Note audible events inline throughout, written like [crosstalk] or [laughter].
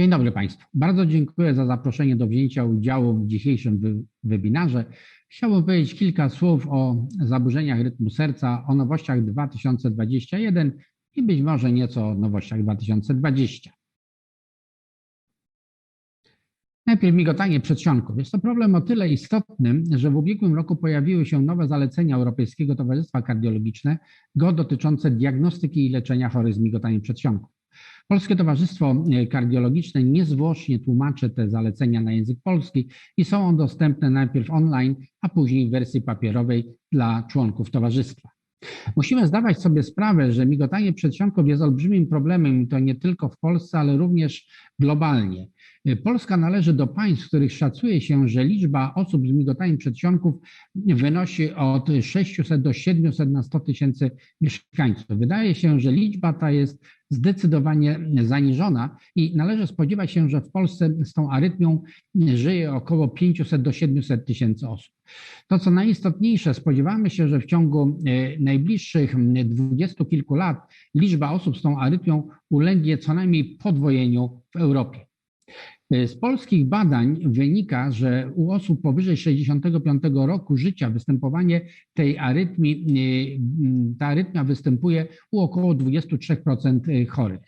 Dzień dobry Państwu. Bardzo dziękuję za zaproszenie do wzięcia udziału w dzisiejszym webinarze. Chciałbym powiedzieć kilka słów o zaburzeniach rytmu serca, o nowościach 2021 i być może nieco o nowościach 2020. Najpierw migotanie przedsionków. Jest to problem o tyle istotny, że w ubiegłym roku pojawiły się nowe zalecenia Europejskiego Towarzystwa Kardiologicznego dotyczące diagnostyki i leczenia chorych z migotaniem przedsionków. Polskie Towarzystwo Kardiologiczne niezwłocznie tłumaczy te zalecenia na język polski i są one dostępne najpierw online, a później w wersji papierowej dla członków towarzystwa. Musimy zdawać sobie sprawę, że migotanie przedsionków jest olbrzymim problemem i to nie tylko w Polsce, ale również globalnie. Polska należy do państw, w których szacuje się, że liczba osób z migotaniem przedsionków wynosi od 600 do 700 na 100 tysięcy mieszkańców. Wydaje się, że liczba ta jest zdecydowanie zaniżona i należy spodziewać się, że w Polsce z tą arytmią żyje około 500 do 700 tysięcy osób. To, co najistotniejsze, spodziewamy się, że w ciągu e, najbliższych dwudziestu kilku lat liczba osób z tą arytmią ulegnie co najmniej podwojeniu w Europie. E, z polskich badań wynika, że u osób powyżej 65 roku życia występowanie tej arytmii, e, ta arytmia występuje u około 23% chorych.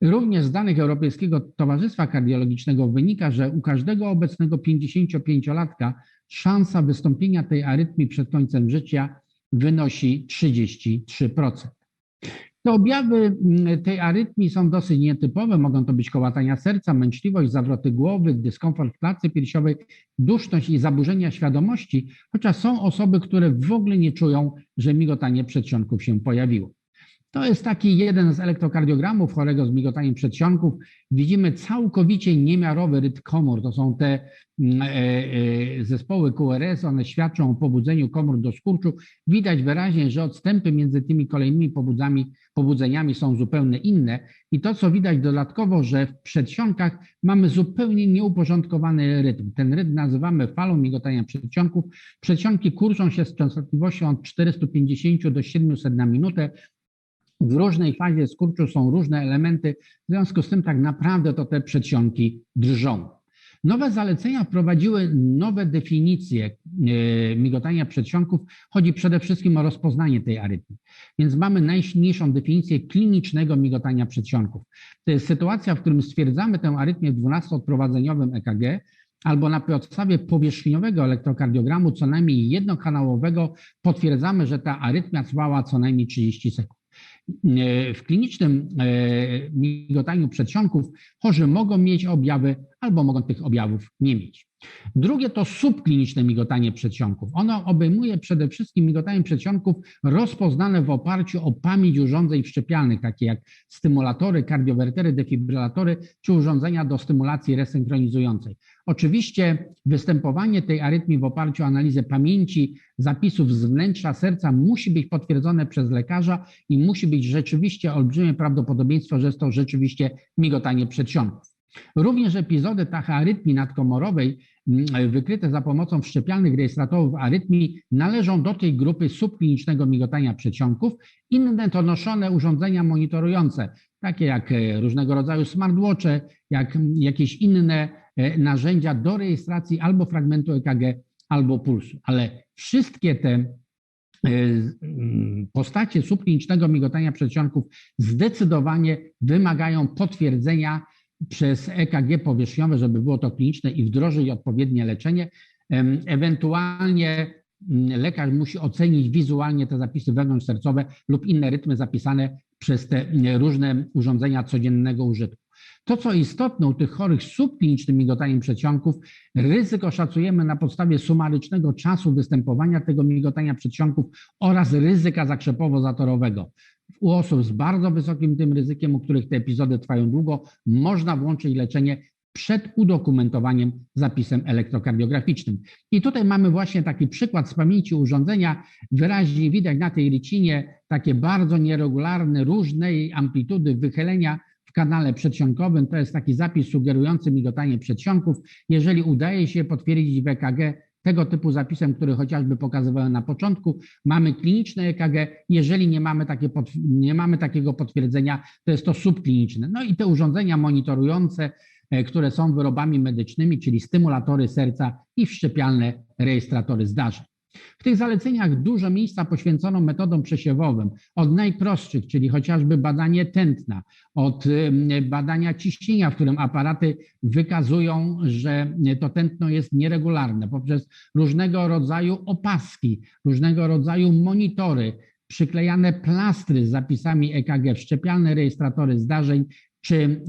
Również z danych Europejskiego Towarzystwa Kardiologicznego wynika, że u każdego obecnego 55-latka szansa wystąpienia tej arytmii przed końcem życia wynosi 33%. Te objawy mm, tej arytmii są dosyć nietypowe. Mogą to być kołatania serca, męczliwość, zawroty głowy, dyskomfort w klatce piersiowej, duszność i zaburzenia świadomości, chociaż są osoby, które w ogóle nie czują, że migotanie przedsionków się pojawiło. To jest taki jeden z elektrokardiogramów chorego z migotaniem przedsionków. Widzimy całkowicie niemiarowy rytm komór. To są te mm, e, e, zespoły QRS, one świadczą o pobudzeniu komór do skurczu. Widać wyraźnie, że odstępy między tymi kolejnymi pobudzami, pobudzeniami są zupełnie inne. I to, co widać dodatkowo, że w przedsionkach mamy zupełnie nieuporządkowany rytm. Ten rytm nazywamy falą migotania przedsionków. Przedsionki kurczą się z częstotliwością od 450 do 700 na minutę w różnej fazie skurczu są różne elementy, w związku z tym tak naprawdę to te przedsionki drżą. Nowe zalecenia wprowadziły nowe definicje e, migotania przedsionków. Chodzi przede wszystkim o rozpoznanie tej arytmii. Więc mamy najsilniejszą definicję klinicznego migotania przedsionków. To jest sytuacja, w którym stwierdzamy tę arytmię w 12-odprowadzeniowym EKG, albo na podstawie powierzchniowego elektrokardiogramu, co najmniej jednokanałowego, potwierdzamy, że ta arytmia trwała co najmniej 30 sekund. W klinicznym e, migotaniu przedsionków chorzy mogą mieć objawy albo mogą tych objawów nie mieć. Drugie to subkliniczne migotanie przedsionków. Ono obejmuje przede wszystkim migotanie przedsionków rozpoznane w oparciu o pamięć urządzeń wszczepialnych, takie jak stymulatory, kardiowertery, defibrylatory czy urządzenia do stymulacji resynchronizującej. Oczywiście występowanie tej arytmii w oparciu o analizę pamięci zapisów z wnętrza serca musi być potwierdzone przez lekarza i musi być rzeczywiście olbrzymie prawdopodobieństwo, że jest to rzeczywiście migotanie przedsionków. Również epizody tachyarytmii nadkomorowej mm, wykryte za pomocą wszczepialnych rejestratorów arytmii należą do tej grupy subklinicznego migotania przedsionków. Inne to noszone urządzenia monitorujące, takie jak e, różnego rodzaju smartwatche, jak jakieś inne e, narzędzia do rejestracji albo fragmentu EKG, albo pulsu. Ale wszystkie te e, mm, postacie subklinicznego migotania przedsionków zdecydowanie wymagają potwierdzenia przez EKG powierzchniowe, żeby było to kliniczne i wdrożyć odpowiednie leczenie. Ewentualnie mm, lekarz musi ocenić wizualnie te zapisy wewnątrzsercowe lub inne rytmy zapisane przez te mm, różne urządzenia codziennego użytku. To, co istotne u tych chorych z subklinicznym migotaniem przedsionków, ryzyko szacujemy na podstawie sumarycznego czasu występowania tego migotania przedsionków oraz ryzyka zakrzepowo-zatorowego u osób z bardzo wysokim tym ryzykiem, u których te epizody trwają długo, można włączyć leczenie przed udokumentowaniem zapisem elektrokardiograficznym. I tutaj mamy właśnie taki przykład z pamięci urządzenia. Wyraźnie widać na tej rycinie takie bardzo nieregularne, różnej amplitudy wychylenia w kanale przedsionkowym. To jest taki zapis sugerujący migotanie przedsionków. Jeżeli udaje się potwierdzić w EKG tego typu zapisem, który chociażby pokazywałem na początku. Mamy kliniczne EKG. Jeżeli nie mamy, takie nie mamy takiego potwierdzenia, to jest to subkliniczne. No i te urządzenia monitorujące e, które są wyrobami medycznymi, czyli stymulatory serca i wszczepialne rejestratory zdarzeń. W tych zaleceniach dużo miejsca poświęcono metodom przesiewowym, od najprostszych, czyli chociażby badanie tętna, od badania ciśnienia, w którym aparaty wykazują, że to tętno jest nieregularne, poprzez różnego rodzaju opaski, różnego rodzaju monitory, przyklejane plastry z zapisami EKG, wszczepialne rejestratory zdarzeń czy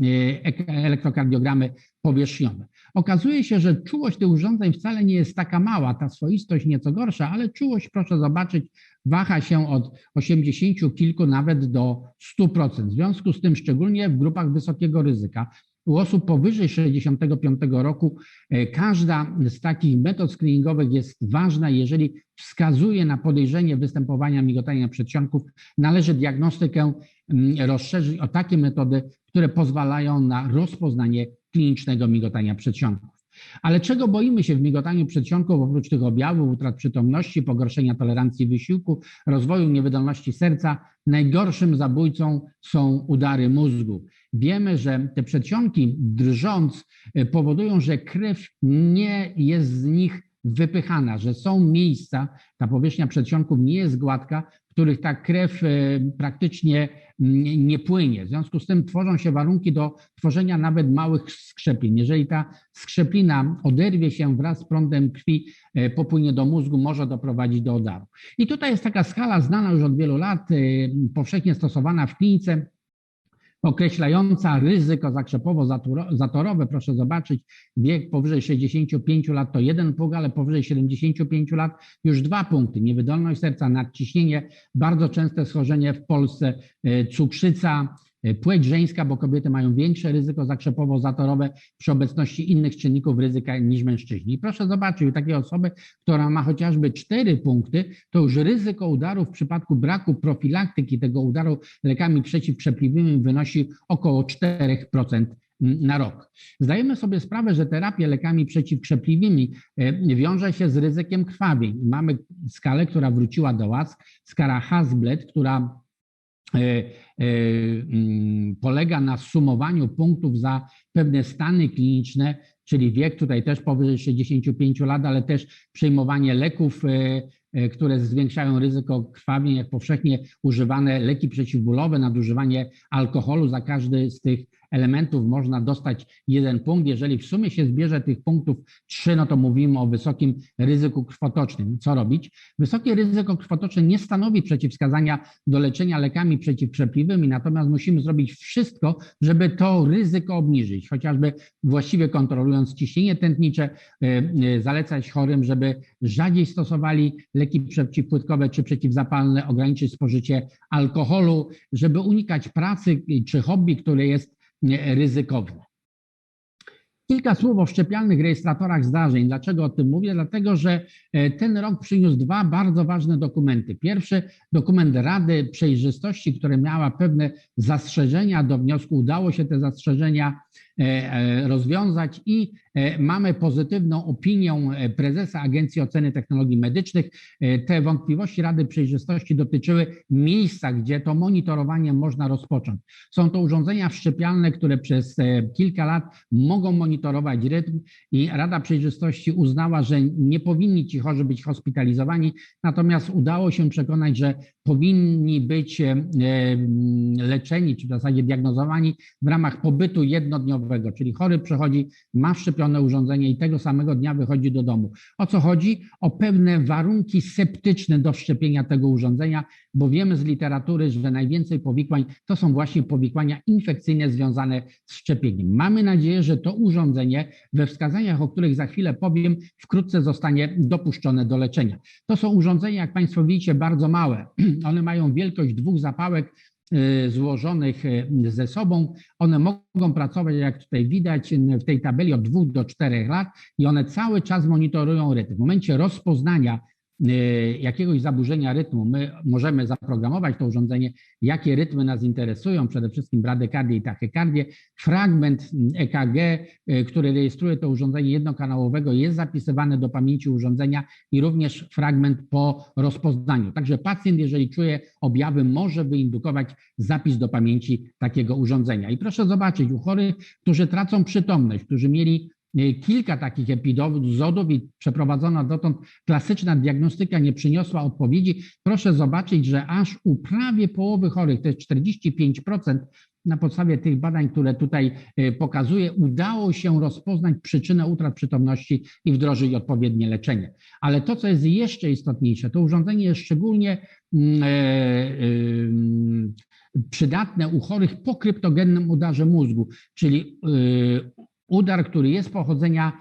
e, elektrokardiogramy powierzchniowe. Okazuje się, że czułość tych urządzeń wcale nie jest taka mała, ta swoistość nieco gorsza, ale czułość, proszę zobaczyć, waha się od 80 kilku nawet do 100%. W związku z tym, szczególnie w grupach wysokiego ryzyka, u osób powyżej 65 roku e, każda z takich metod screeningowych jest ważna. Jeżeli wskazuje na podejrzenie występowania migotania przedsionków, należy diagnostykę mm, rozszerzyć o takie metody, które pozwalają na rozpoznanie klinicznego migotania przedsionków. Ale czego boimy się w migotaniu przedsionków oprócz tych objawów, utrat przytomności, pogorszenia tolerancji wysiłku, rozwoju niewydolności serca? Najgorszym zabójcą są udary mózgu. Wiemy, że te przedsionki drżąc powodują, że krew nie jest z nich wypychana, że są miejsca, ta powierzchnia przedsionków nie jest gładka, w których ta krew e, praktycznie nie płynie. W związku z tym tworzą się warunki do tworzenia nawet małych skrzeplin. Jeżeli ta skrzeplina oderwie się wraz z prądem krwi, e, popłynie do mózgu, może doprowadzić do udaru. I tutaj jest taka skala znana już od wielu lat, e, powszechnie stosowana w klinice, określająca ryzyko zakrzepowo-zatorowe. Proszę zobaczyć, wiek powyżej 65 lat to jeden punkt, ale powyżej 75 lat już dwa punkty. Niewydolność serca, nadciśnienie, bardzo częste schorzenie w Polsce, e, cukrzyca, płeć żeńska, bo kobiety mają większe ryzyko zakrzepowo-zatorowe przy obecności innych czynników ryzyka niż mężczyźni. I proszę zobaczyć, u takiej osoby, która ma chociażby cztery punkty, to już ryzyko udaru w przypadku braku profilaktyki tego udaru lekami przeciwkrzepliwymi wynosi około 4% na rok. Zdajemy sobie sprawę, że terapia lekami przeciwkrzepliwymi e, wiąże się z ryzykiem krwawień. Mamy skalę, która wróciła do łask, skala Hasbled, która E, e, polega na sumowaniu punktów za pewne stany kliniczne, czyli wiek tutaj też powyżej 65 lat, ale też przyjmowanie leków, e, które zwiększają ryzyko krwawień, jak powszechnie używane leki przeciwbólowe, nadużywanie alkoholu za każdy z tych elementów można dostać jeden punkt. Jeżeli w sumie się zbierze tych punktów trzy, no to mówimy o wysokim ryzyku krwotocznym. Co robić? Wysokie ryzyko krwotoczne nie stanowi przeciwwskazania do leczenia lekami przeciwprzepliwymi, natomiast musimy zrobić wszystko, żeby to ryzyko obniżyć, chociażby właściwie kontrolując ciśnienie tętnicze, e, e, zalecać chorym, żeby rzadziej stosowali leki przeciwpłytkowe czy przeciwzapalne, ograniczyć spożycie alkoholu, żeby unikać pracy czy hobby, które jest ryzykowne. Kilka słów o szczepialnych rejestratorach zdarzeń. Dlaczego o tym mówię? Dlatego, że e, ten rok przyniósł dwa bardzo ważne dokumenty. Pierwszy dokument Rady Przejrzystości, który miała pewne zastrzeżenia do wniosku. Udało się te zastrzeżenia rozwiązać i e, mamy pozytywną opinię prezesa Agencji Oceny Technologii Medycznych. Te wątpliwości Rady Przejrzystości dotyczyły miejsca, gdzie to monitorowanie można rozpocząć. Są to urządzenia wszczepialne, które przez kilka lat mogą monitorować rytm i Rada Przejrzystości uznała, że nie powinni ci chorzy być hospitalizowani, natomiast udało się przekonać, że powinni być leczeni, czy w zasadzie diagnozowani w ramach pobytu jednodniowego czyli chory przechodzi, ma wszczepione urządzenie i tego samego dnia wychodzi do domu. O co chodzi? O pewne warunki septyczne do wszczepienia tego urządzenia, bo wiemy z literatury, że najwięcej powikłań to są właśnie powikłania infekcyjne związane z szczepieniem. Mamy nadzieję, że to urządzenie we wskazaniach, o których za chwilę powiem, wkrótce zostanie dopuszczone do leczenia. To są urządzenia, jak Państwo widzicie, bardzo małe. [clears throat] One mają wielkość dwóch zapałek złożonych y, ze sobą. One mogą pracować, jak tutaj widać w tej tabeli, od dwóch do czterech lat i one cały czas monitorują rytm. W momencie rozpoznania jakiegoś zaburzenia rytmu, my możemy zaprogramować to urządzenie, jakie rytmy nas interesują, przede wszystkim bradykardię i tachykardię. Fragment EKG, y, który rejestruje to urządzenie jednokanałowego, jest zapisywany do pamięci urządzenia i również fragment po rozpoznaniu. Także pacjent, jeżeli czuje objawy, może wyindukować zapis do pamięci takiego urządzenia. I proszę zobaczyć, u chorych, którzy tracą przytomność, którzy mieli y, kilka takich epizodów i przeprowadzona dotąd klasyczna diagnostyka nie przyniosła odpowiedzi. Proszę zobaczyć, że aż u prawie połowy chorych, to jest 45%, na podstawie tych badań, które tutaj y, pokazuję, udało się rozpoznać przyczynę utrat przytomności i wdrożyć odpowiednie leczenie. Ale to, co jest jeszcze istotniejsze, to urządzenie jest szczególnie mm, e, przydatne u chorych po kryptogennym udarze mózgu, czyli y, udar, który jest pochodzenia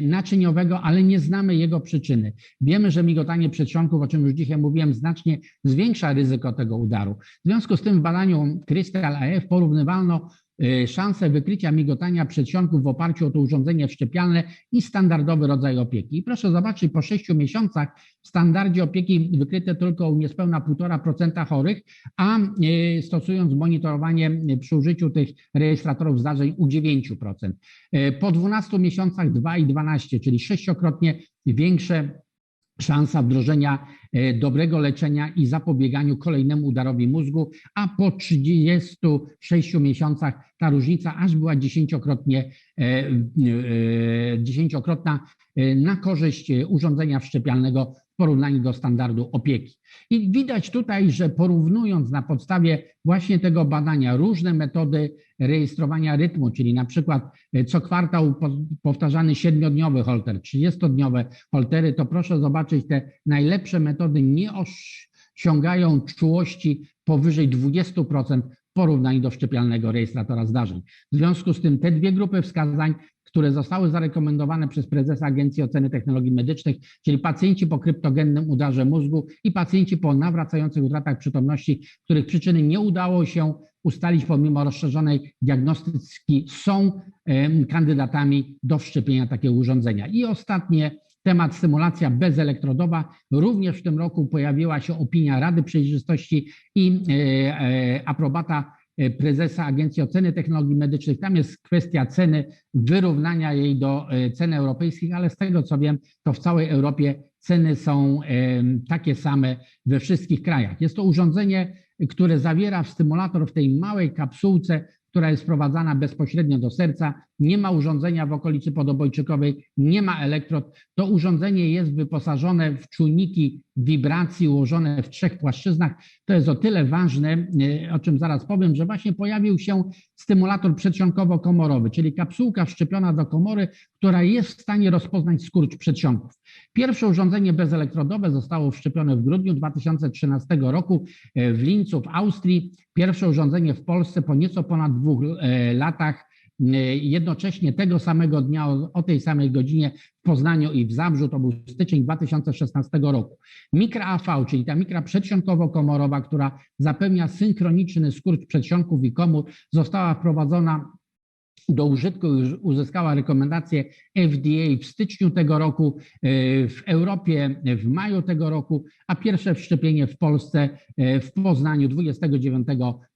naczyniowego, ale nie znamy jego przyczyny. Wiemy, że migotanie przedsionków, o czym już dzisiaj mówiłem, znacznie zwiększa ryzyko tego udaru. W związku z tym w badaniu Crystal AF porównywalno Y, szansę wykrycia migotania przedsionków w oparciu o to urządzenie wszczepialne i standardowy rodzaj opieki. I proszę zobaczyć, po sześciu miesiącach w standardzie opieki wykryte tylko u niespełna 1,5% chorych, a y, stosując monitorowanie przy użyciu tych rejestratorów zdarzeń u 9%. Y, po 12 miesiącach 2,12, czyli sześciokrotnie większe szansa wdrożenia e, dobrego leczenia i zapobieganiu kolejnemu udarowi mózgu, a po 36 miesiącach ta różnica aż była dziesięciokrotnie, e, e, dziesięciokrotna na korzyść urządzenia wszczepialnego porównaniu do standardu opieki. I widać tutaj, że porównując na podstawie właśnie tego badania różne metody rejestrowania rytmu, czyli na przykład e, co kwartał powtarzany siedmiodniowy holter, 30-dniowe holtery, to proszę zobaczyć, te najlepsze metody nie osiągają czułości powyżej 20% w porównaniu do szczepialnego rejestratora zdarzeń. W związku z tym te dwie grupy wskazań które zostały zarekomendowane przez prezesa Agencji Oceny Technologii Medycznych, czyli pacjenci po kryptogennym udarze mózgu i pacjenci po nawracających utratach przytomności, których przyczyny nie udało się ustalić pomimo rozszerzonej diagnostyki, są kandydatami do wszczepienia takiego urządzenia. I ostatnie temat stymulacja bezelektrodowa. Również w tym roku pojawiła się opinia Rady Przejrzystości i e, e, aprobata prezesa Agencji Oceny Technologii Medycznych. Tam jest kwestia ceny, wyrównania jej do e, cen europejskich, ale z tego co wiem, to w całej Europie ceny są takie same we wszystkich krajach. Jest to urządzenie, które zawiera w stymulator w tej małej kapsułce która jest wprowadzana bezpośrednio do serca, nie ma urządzenia w okolicy podobojczykowej, nie ma elektrod. To urządzenie jest wyposażone w czujniki wibracji ułożone w trzech płaszczyznach. To jest o tyle ważne, e, o czym zaraz powiem, że właśnie pojawił się stymulator przedsionkowo-komorowy, czyli kapsułka wszczepiona do komory, która jest w stanie rozpoznać skurcz przedsionków. Pierwsze urządzenie bezelektrodowe zostało wszczepione w grudniu 2013 roku e, w Lincu w Austrii. Pierwsze urządzenie w Polsce po nieco ponad dwóch e, latach e, jednocześnie tego samego dnia o, tej samej godzinie w Poznaniu i w Zabrzu, to był styczeń 2016 roku. Mikra AV, czyli ta mikra przedsionkowo-komorowa, która zapewnia synchroniczny skurcz przedsionków i komór, została wprowadzona do użytku uzyskała rekomendację FDA w styczniu tego roku, e, w Europie w maju tego roku, a pierwsze wszczepienie w Polsce e, w Poznaniu 29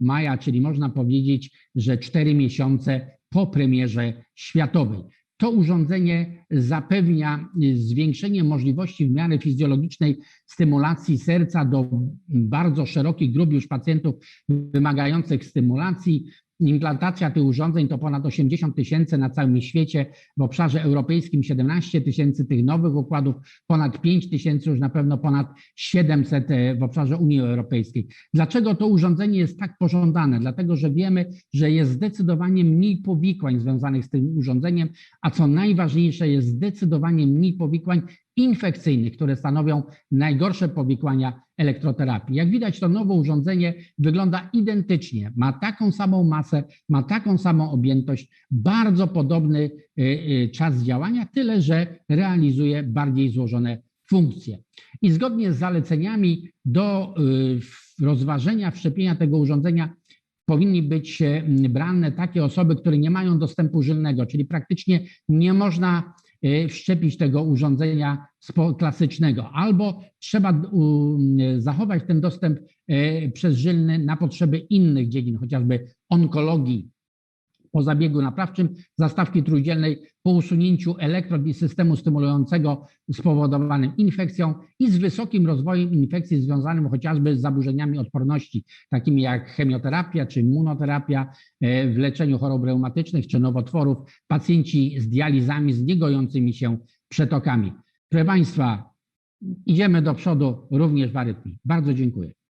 maja, czyli można powiedzieć, że cztery miesiące po premierze światowej. To urządzenie zapewnia zwiększenie możliwości w miarę fizjologicznej stymulacji serca do bardzo szerokich grup już pacjentów wymagających stymulacji. Implantacja tych urządzeń to ponad 80 tysięcy na całym świecie, w obszarze europejskim 17 tysięcy tych nowych układów, ponad 5 tysięcy, już na pewno ponad 700 e, w obszarze Unii Europejskiej. Dlaczego to urządzenie jest tak pożądane? Dlatego, że wiemy, że jest zdecydowanie mniej powikłań związanych z tym urządzeniem, a co najważniejsze, jest zdecydowanie mniej powikłań infekcyjnych, które stanowią najgorsze powikłania elektroterapii. Jak widać, to nowe urządzenie wygląda identycznie. Ma taką samą masę, ma taką samą objętość, bardzo podobny y, y, czas działania, tyle że realizuje bardziej złożone funkcje. I zgodnie z zaleceniami do y, rozważenia wszczepienia tego urządzenia powinni być brane takie osoby, które nie mają dostępu żylnego, czyli praktycznie nie można wszczepić tego urządzenia klasycznego, albo trzeba u, zachować ten dostęp y, przeżylny na potrzeby innych dziedzin, chociażby onkologii, po zabiegu naprawczym zastawki trójdzielnej po usunięciu elektrod i systemu stymulującego spowodowanym infekcją i z wysokim rozwojem infekcji związanym chociażby z zaburzeniami odporności, takimi jak chemioterapia czy immunoterapia e, w leczeniu chorób reumatycznych czy nowotworów, pacjenci z dializami, z niegojącymi się przetokami. Proszę Państwa, idziemy do przodu również w arytmii. Bardzo dziękuję.